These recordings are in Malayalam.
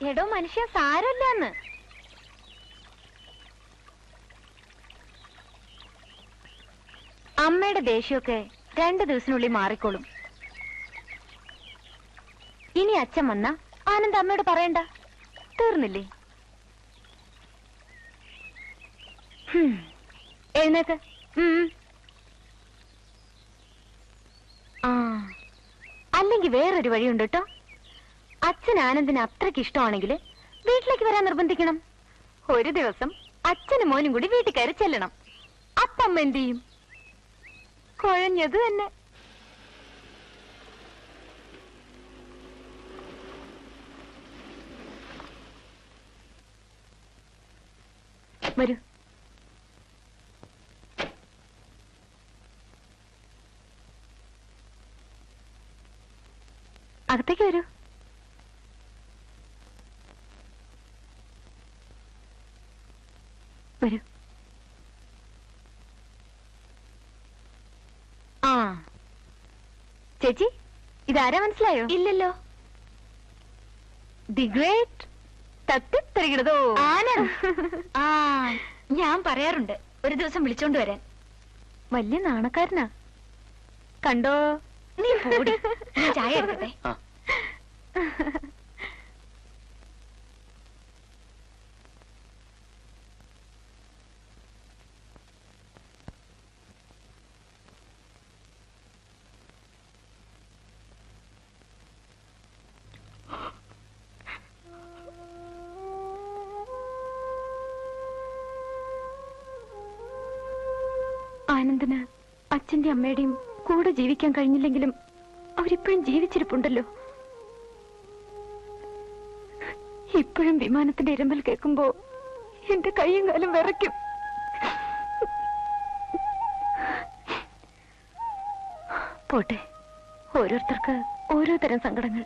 എടോ മനുഷ്യ സാരമില്ലെന്ന്. അമ്മയുടെ ദേഷ്യമൊക്കെ രണ്ടു ദിവസത്തിനുള്ളിൽ മാറിക്കോളും. ഇനി അച്ഛൻ വന്ന ആനന്ദ് അമ്മയോട് പറയണ്ട. തീർന്നില്ലേ. എഴുന്നേക്ക്. അല്ലെങ്കിൽ വേറൊരു വഴിയുണ്ട് കേട്ടോ. അച്ഛൻ ആനന്ദിന് അത്രയ്ക്ക് ഇഷ്ടമാണെങ്കിൽ വീട്ടിലേക്ക് വരാൻ നിർബന്ധിക്കണം. ഒരു ദിവസം അച്ഛനും മോനും കൂടി വീട്ടിൽ കയറി ചെല്ലണം. അപ്പമ്മ എന്ത് ചെയ്യും? കുഴഞ്ഞത് തന്നെ. വരൂ. അകത്തേക്ക് വരൂ. വരൂ. ആ. ചേച്ചി ഇതാരാ മനസ്സിലായോ? ഇല്ലല്ലോ. The great തത്തിത്തരികിടതോ Anand. ആ ഞാൻ പറയാറുണ്ട്. ഒരു ദിവസം വിളിച്ചോണ്ട് വരാൻ. വലിയ നാണക്കാരനാ. കണ്ടോ? നീ ചായ എടുക്കട്ടെ. ആനന്ദന് അച്ഛന്റെ അമ്മയുടെയും കൂടെ ജീവിക്കാൻ കഴിഞ്ഞില്ലെങ്കിലും അവരിപ്പോഴും ജീവിച്ചിരിപ്പുണ്ടല്ലോ. ഇപ്പോഴും വിമാനത്തിന്റെ ഇരമ്പൽ കേൾക്കുമ്പോ എന്റെ കൈയും കാലും വിറയ്ക്കും. പോട്ടെ ഓരോരുത്തർക്ക് ഓരോ തരം സങ്കടങ്ങൾ.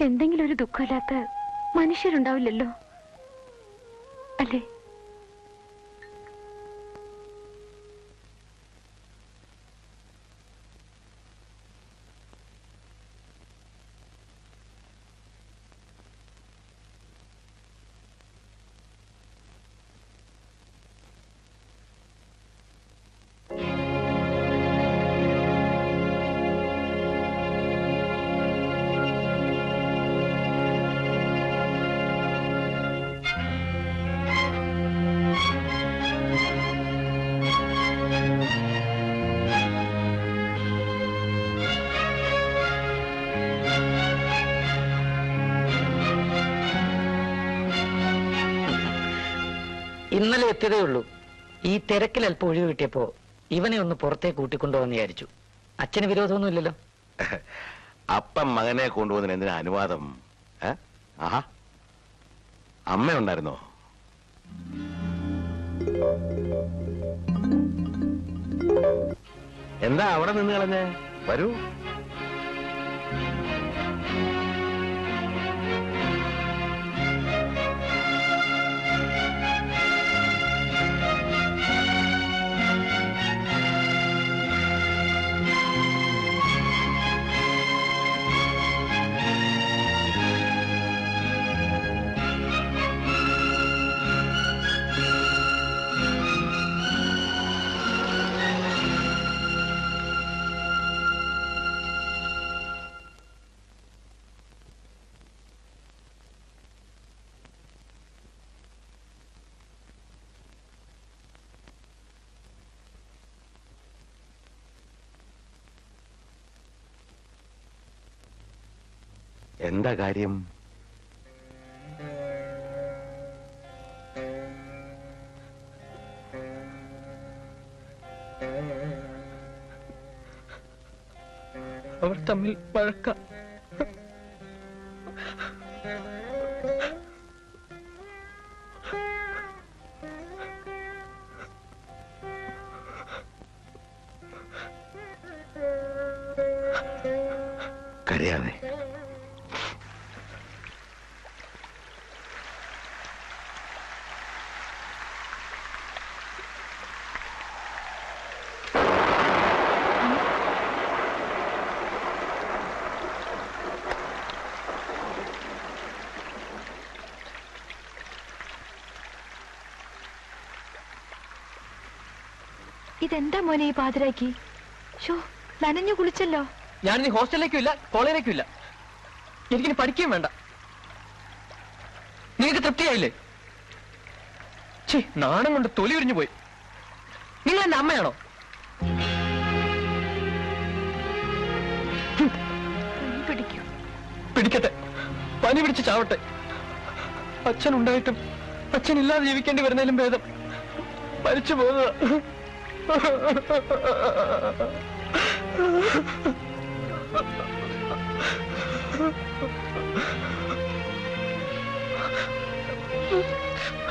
എന്തെങ്കിലും ഒരു ദുഃഖമില്ലാത്ത മനുഷ്യരുണ്ടാവില്ലല്ലോ. അല്ലേ? ഇന്നലെ എത്തിയതേ ഉള്ളൂ. ഈ തിരക്കിൽ അല്പം ഒഴിവ് കിട്ടിയപ്പോ ഇവനെ ഒന്ന് പുറത്തേക്ക് കൂട്ടിക്കൊണ്ടുപോകാന്ന് വിചാരിച്ചു. അച്ഛന് വിരോധമൊന്നുമില്ലല്ലോ അപ്പം മകനെ കൊണ്ടുപോകുന്നതിന് എന്തിനാ അനുവാദം? ആഹാ. അമ്മയുണ്ടായിരുന്നോ? എന്താ അവിടെ നിന്ന് കളഞ്ഞേ? വരൂ. എന്താ കാര്യം? അവർ തമ്മിൽ വഴക്ക ഇതെന്താ മോനെ ഈ പാതിരാക്കി ഷോ നനഞ്ഞു കുളിച്ചല്ലോ. ഞാനിനി ഹോസ്റ്റലിലേക്കും ഇല്ല കോളേജിലേക്കും ഇല്ല എനിക്കിനി പഠിക്കുകയും വേണ്ട. നിങ്ങൾക്ക് തൃപ്തിയായില്ലേ? ചേ നാണം കൊണ്ട് തൊലി ഉരിഞ്ഞു പോയി. നിങ്ങൾ എന്റെ അമ്മയാണോ? പിടിക്കൂ. പിടിക്കട്ടെ. പനി പിടിച്ച് ചാവട്ടെ. അച്ഛൻ ഉണ്ടായിട്ടും അച്ഛൻ ഇല്ലാതെ ജീവിക്കേണ്ടി വരുന്നതിലും ഭേദം. മരിച്ചു പോകുന്നത്. Oh, my God.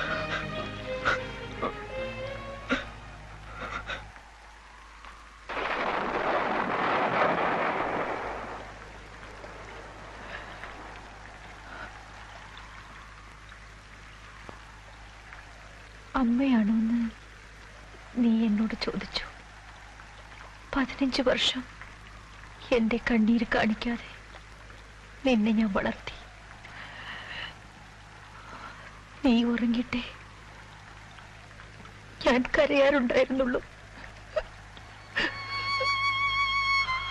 പതിനഞ്ച് വർഷം എന്റെ കണ്ണീര് കാണിക്കാതെ നിന്നെ ഞാൻ വളർത്തി. നീ ഉറങ്ങിട്ടെ. ഞാൻ കരയാറുണ്ടായിരുന്നുള്ളൂ.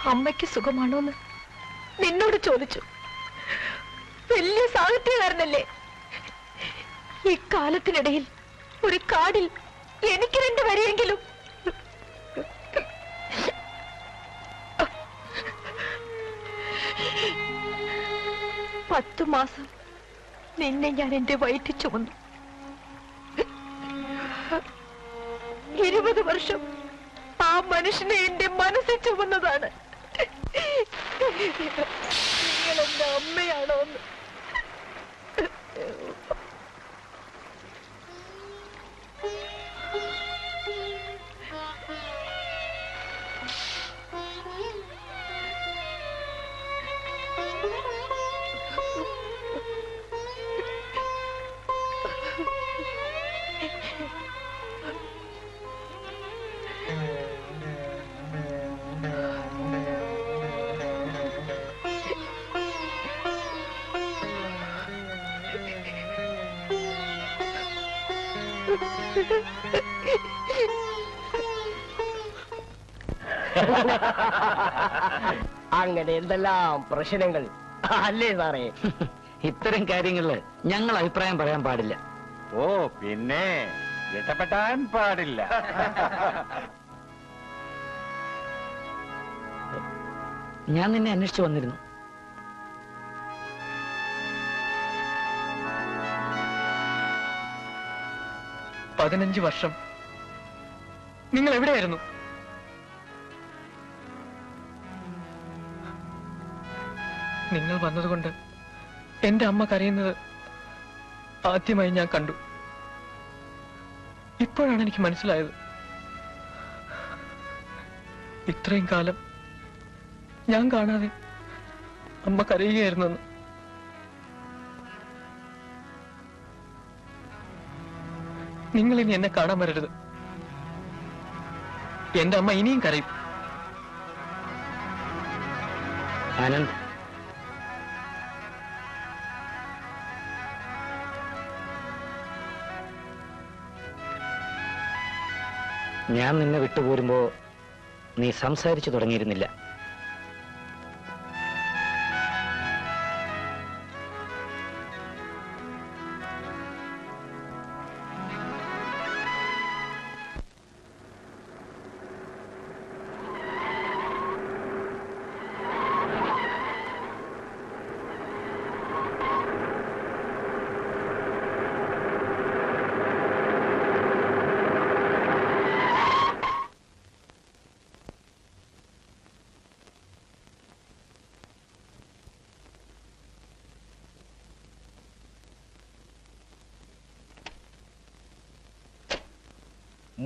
അമ്മയ്ക്ക് സുഖമാണോന്ന് നിന്നോട് ചോദിച്ചു. വലിയ സാഹിത്യകാരനല്ലേ. ഈ കാലത്തിനിടയിൽ ഒരു കാടിൽ എനിക്ക് രണ്ട് വരിയെങ്കിലും പത്തു മാസം നിന്നെ ഞാൻ എന്റെ വയറ്റിൽ ചുമന്നു. ഇരുപത് വർഷം ആ മനുഷ്യനെ എന്റെ മനസ്സിൽ ചുമന്നതാണ്. നിങ്ങൾ എന്റെ അമ്മയാണോ അങ്ങനെ എന്തെല്ലാം പ്രശ്നങ്ങൾ? അല്ലേ സാറേ? ഇത്തരം കാര്യങ്ങളിൽ ഞങ്ങൾ അഭിപ്രായം പറയാൻ പാടില്ല. ഓ പിന്നെ ഇഷ്ടപ്പെട്ടാൻ പാടില്ല. ഞാൻ നിന്നെ അന്വേഷിച്ചു വന്നിരുന്നു. പതിനഞ്ച് വർഷം. നിങ്ങൾ എവിടെയായിരുന്നു? നിങ്ങൾ വന്നതുകൊണ്ട് എന്റെ അമ്മ കരയുന്നത് ആദ്യമായി ഞാൻ കണ്ടു. ഇപ്പോഴാണ് എനിക്ക് മനസ്സിലായത്. ഇത്രയും കാലം ഞാൻ കാണാതെ അമ്മ കരയുകയായിരുന്നു നിങ്ങൾ ഇനി എന്നെ കാണാൻ വരരുത്. എന്റെ അമ്മ ഇനിയും കരയും. ആനന്ദ് ഞാൻ നിന്നെ വിട്ടുപോരുമ്പോ നീ സംസാരിച്ചു തുടങ്ങിയിരുന്നില്ല.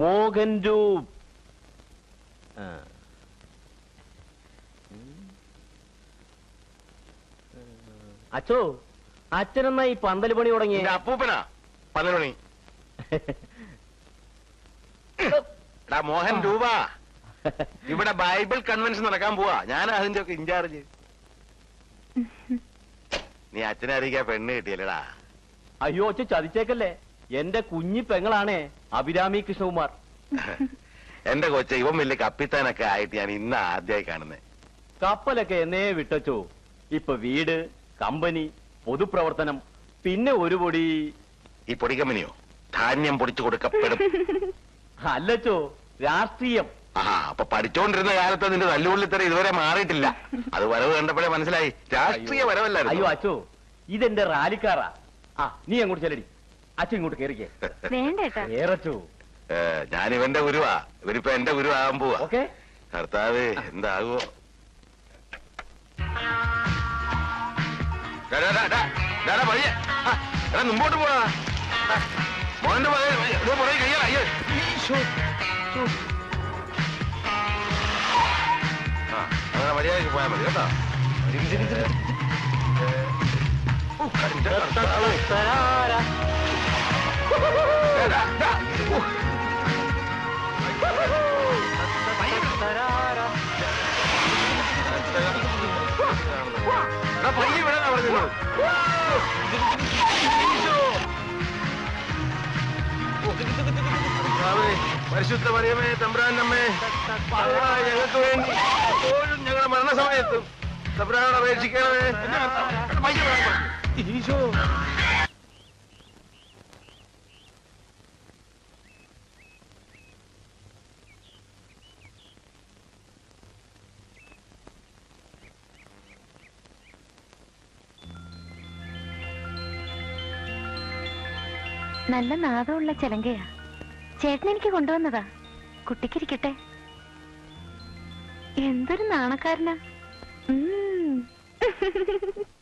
മോഹൻ രൂപ്. ആ. അച്ചോ അച്ഛനെന്നാ ഈ പന്തൽ പണി തുടങ്ങി അപ്പൂപ്പനാ. പന്തൽ പണി. മോഹൻ രൂപ. ഇവിടെ ബൈബിൾ കൺവെൻഷൻ നടക്കാൻ പോവാ. ഞാൻ അതിന്റെ ഒക്കെ ഇൻചാർജ് നീ അച്ഛനെ അറിയിക്കാ പെണ്ണ് കിട്ടിയല്ലടാ. അയ്യോ അച്ഛൻ ചതിച്ചേക്കല്ലേ? എന്റെ കുഞ്ഞി പെങ്ങളാണ് അഭിരാമി കൃഷ്ണകുമാർ. എന്റെ കൊച്ച ഇവൻ വലിയ കപ്പിത്താനൊക്കെ ആയിട്ട് ഞാൻ ഇന്ന് ആദ്യമായി കാണുന്നത് കപ്പലൊക്കെ എന്നേ വിട്ടച്ചോ. ഇപ്പൊ വീട് കമ്പനി പൊതുപ്രവർത്തനം പിന്നെ ഒരു പൊടി. ഈ പൊടിക്കമ്പനിയോ ധാന്യം പൊടിച്ചു കൊടുക്കപ്പെടും. അല്ലച്ചോ രാഷ്ട്രീയം. ആ അപ്പൊ പഠിച്ചോണ്ടിരുന്ന കാലത്ത് നിന്റെ തല്ലുകൊള്ളിത്തര ഇതുവരെ മാറിയിട്ടില്ല. അത് വരവ് കണ്ടപ്പോഴേ മനസ്സിലായി. രാഷ്ട്രീയ അയ്യോ വരവല്ലായിരുന്നു. അച്ചോ ഇതെന്റെ റാലിക്കാറാ. ആ നീ അങ്ങോട്ട് ചെല്ലടി. അച്ഛൻ ഇങ്ങോട്ട് കേറിക്കേ. വേണ്ടേട്ടാ കേറച്ചോ. ഞാൻ ഇവന്റെ ഗുരുവാ. ഇവരിപ്പോ എന്റെ ഗുരു ആകാൻ പോവാ. ഓക്കെ. കർത്താവ് എന്താകുവോ? മുമ്പോട്ട് പോടാ മര്യാദ മോന്റെ പുറകെ, ഇത് പുറകെ കയ്യാ, അയ്യോ. ഈശോ, ഈശോ. ആ, അങ്ങനെ മര്യാദയ്ക്ക് പോയാൽ മതി കേട്ടോ. കർത്താവേ. പരിശുദ്ധ മറിയമേ തമ്പ്രാനമ്മേ പാവങ്ങളായ ഞങ്ങൾക്ക് വേണ്ടി എപ്പോഴും ഞങ്ങളുടെ മരണസമയത്തും തമ്പ്രാനോട് അപേക്ഷിക്കണമേ. ഈശോ നല്ല നാദമുള്ള ചിലങ്കയാ ചേട്ടൻ എനിക്ക് കൊണ്ടുവന്നതാ. കുട്ടിക്കിരിക്കട്ടെ. എന്തൊരു നാണക്കാരനാ.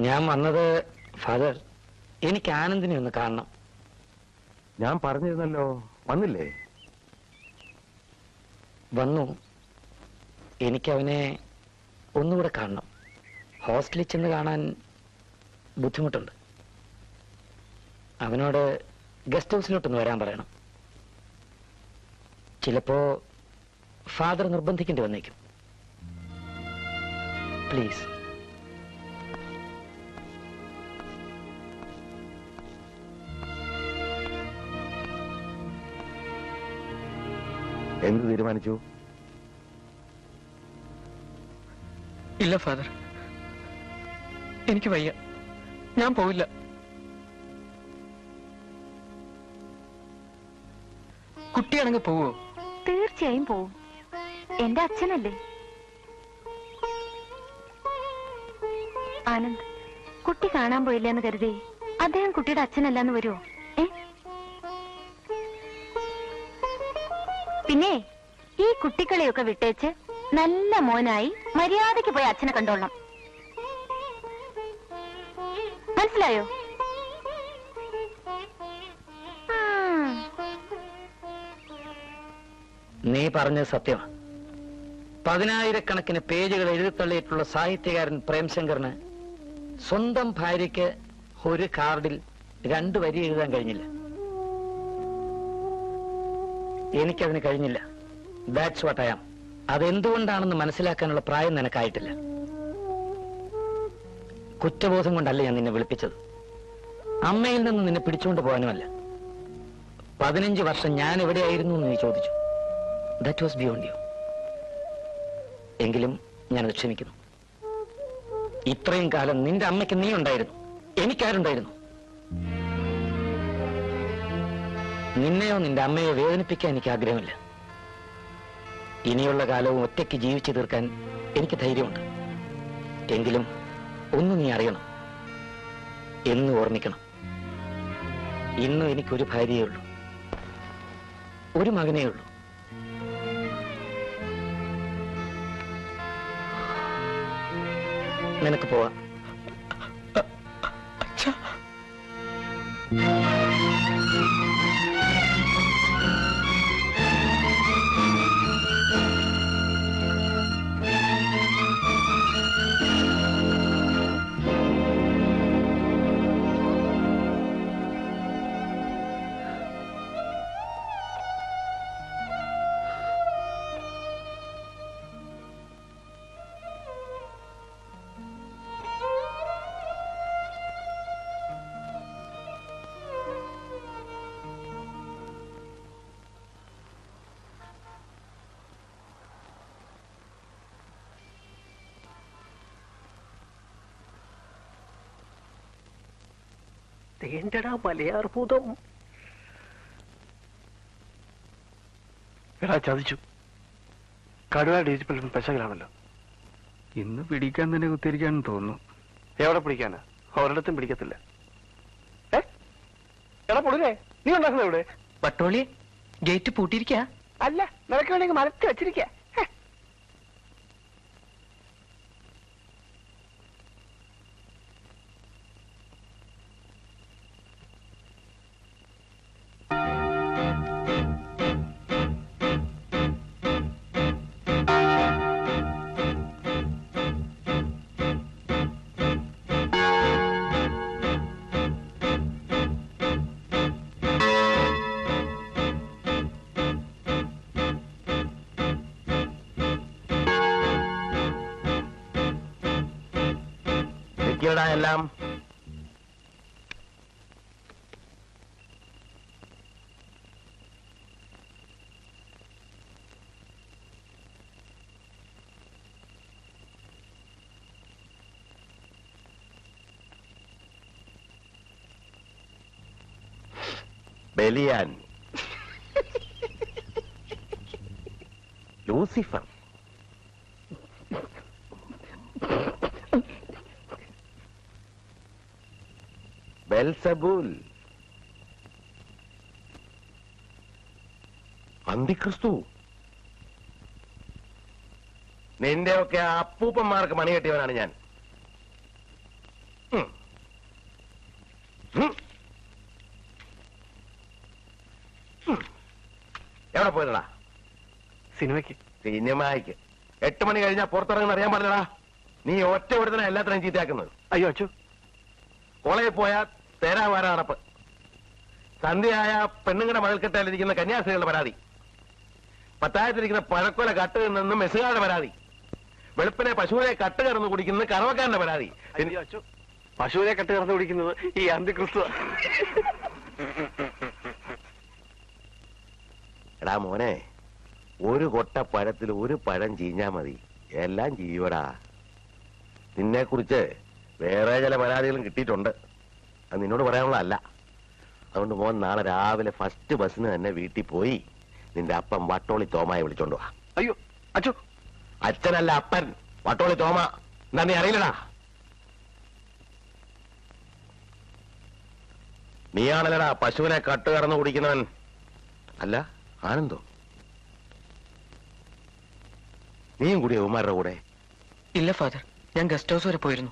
ഞാൻ വന്നത് ഫാദർ എനിക്ക് ആനന്ദിനെ ഒന്ന് കാണണം. ഞാൻ പറഞ്ഞിരുന്നല്ലോ വന്നില്ലേ? വന്നു. എനിക്കവനെ ഒന്നുകൂടെ കാണണം. ഹോസ്റ്റലിൽ ചെന്ന് കാണാൻ ബുദ്ധിമുട്ടുണ്ട്. അവനോട് ഗസ്റ്റ് ഹൗസിലോട്ടൊന്ന് വരാൻ പറയണം. ചിലപ്പോ ഫാദർ നിർബന്ധിക്കേണ്ടി വന്നേക്കും. പ്ലീസ്. എന്ത് തീരുമാനിച്ചു? ഇല്ല ഫാദർ. എനിക്ക് വയ്യ. ഞാൻ പോവില്ല. കുട്ടിയാണെങ്കിൽ പോവോ? തീർച്ചയായും പോവും. എന്റെ അച്ഛനല്ലേ? ആനന്ദ് കുട്ടി കാണാൻ പോയില്ല എന്ന് കരുതി അദ്ദേഹം കുട്ടിയുടെ അച്ഛനല്ലെന്ന് വരുമോ പിന്നെ ഈ കുട്ടികളെയൊക്കെ വിട്ടേച്ച് നല്ല മോനായി മര്യാദയ്ക്ക് പോയി അച്ഛനെ കണ്ടോളണം. മനസ്സിലായോ? നീ പറഞ്ഞത് സത്യമാണ് പതിനായിരക്കണക്കിന് പേജുകൾ എഴുതിത്തള്ളിയിട്ടുള്ള സാഹിത്യകാരൻ പ്രേംശങ്കറിന് സ്വന്തം ഭാര്യയ്ക്ക് ഒരു കാർഡിൽ രണ്ടു വരി എഴുതാൻ കഴിഞ്ഞില്ല. എനിക്കതിന് കഴിഞ്ഞില്ല. ദാറ്റ്സ് വാട്ട് ഐ ആം അതെന്തുകൊണ്ടാണെന്ന് മനസ്സിലാക്കാനുള്ള പ്രായം നിനക്കായിട്ടില്ല. കുറ്റബോധം കൊണ്ടല്ല ഞാൻ നിന്നെ വിളിപ്പിച്ചത്. അമ്മയിൽ നിന്ന് നിന്നെ പിടിച്ചുകൊണ്ട് പോകാനുമല്ല. പതിനഞ്ച് വർഷം ഞാൻ എവിടെയായിരുന്നു എന്ന് നീ ചോദിച്ചു. ദാറ്റ് വാസ് ബിയോണ്ട് യു എങ്കിലും ഞാനത് ക്ഷമിക്കുന്നു. ഇത്രയും കാലം നിന്റെ അമ്മയ്ക്ക് നീ ഉണ്ടായിരുന്നു എനിക്കാരുണ്ടായിരുന്നു. നിന്നെയോ നിന്റെ അമ്മയോ വേദനിപ്പിക്കാൻ എനിക്ക് ആഗ്രഹമില്ല. ഇനിയുള്ള കാലവും ഒറ്റയ്ക്ക് ജീവിച്ചു തീർക്കാൻ എനിക്ക് ധൈര്യമുണ്ട്. എങ്കിലും ഒന്ന് നീ അറിയണം. എന്ന് ഓർമ്മിക്കണം. ഇന്നും എനിക്കൊരു ഭാര്യയേ ഉള്ളൂ. ഒരു മകനേ ഉള്ളൂ. നിനക്ക് പോവാം. തേണ്ടടാ മലയാർഭൂതം എടാ ചതിച്ചു. കടുവ ഡിജിറ്റൽ പെശകലാണല്ലോ. ഇന്ന് പിടിക്കാൻ തന്നെ കുത്തിരിക്കാന്ന് തോന്നുന്നു. എവിടെ പിടിക്കാനാ? ഒരിടത്തും പിടിക്കത്തില്ല. ഏ? എടാ പൊടിലേ നീ ഉണ്ടാക്കുന്നത് എവിടെ പട്ടോളി ഗേറ്റ് പൂട്ടിയിരിക്ക. അല്ല നിനക്ക് വേണമെങ്കിൽ മരത്തി വെച്ചിരിക്ക. എല്ലാം? ബലിയാൻ. ലൂസിഫർ. ബെൽസബൂൽ. അന്തിക്രിസ്തു. നിന്റെ ഒക്കെ അപ്പൂപ്പന്മാർക്ക് മണി കെട്ടിയവനാണ് ഞാൻ. എവിടെ പോയതാ? സിനിമയ്ക്ക്. സിനിമയ്ക്ക്. എട്ട് മണി കഴിഞ്ഞാ പുറത്തിറങ്ങുന്ന അറിയാൻ പാടില്ലടാ. നീ ഒറ്റ ഒരുത്തനെ എല്ലാത്തിനെയും ചീത്തയാക്കുന്നത്. അയ്യോ അച്ചു കോളേജിൽ പോയാൽ തേരാവാര നടപ്പ്. സന്ധ്യയായ പെണ്ണുങ്ങളുടെ മഴൽക്കെട്ടാലിരിക്കുന്ന കന്യാസ്ത്രീകളുടെ പരാതി. പത്തായത്തിരിക്കുന്ന പഴക്കൊല കട്ട് നിന്നും മെസ്സുകാരുടെ പരാതി. വെളുപ്പിനെ പശുവിനെ കട്ട് കറന്ന് കുടിക്കുന്ന കറവക്കാരന്റെ പരാതി. പശുവിനെ കട്ട് കറന്ന് കുടിക്കുന്നത് ഈ അന്തിക്രിസ്തു എടാ മോനെ ഒരു കൊട്ട പഴത്തിൽ ഒരു പഴം ചീഞ്ഞാ മതി. എല്ലാം ചീയോടാ നിന്നെ കുറിച്ച് വേറെ ചില പരാതികളും കിട്ടിയിട്ടുണ്ട്. അത് നിന്നോട് പറയാനുള്ളതല്ല. അതുകൊണ്ട് മോൻ നാളെ രാവിലെ ഫസ്റ്റ് ബസ്സിന് തന്നെ വീട്ടിൽ പോയി നിന്റെ അപ്പൻ വട്ടോളി തോമയെ വിളിച്ചോണ്ട് വാ. അയ്യോ അച്ചു അച്ഛനല്ല അപ്പൻ വട്ടോളി തോമ. എന്താ നീ അറിയില്ലടാ? നീയാണല്ലടാ പശുവിനെ കട്ട് കുടിക്കുന്നവൻ. അല്ല ആനന്ദോ? നീയും കൂടി ഉമാരുടെ കൂടെ? ഇല്ല ഫാദർ. ഞാൻ ഗസ്റ്റ് ഹൗസ് വരെ പോയിരുന്നു.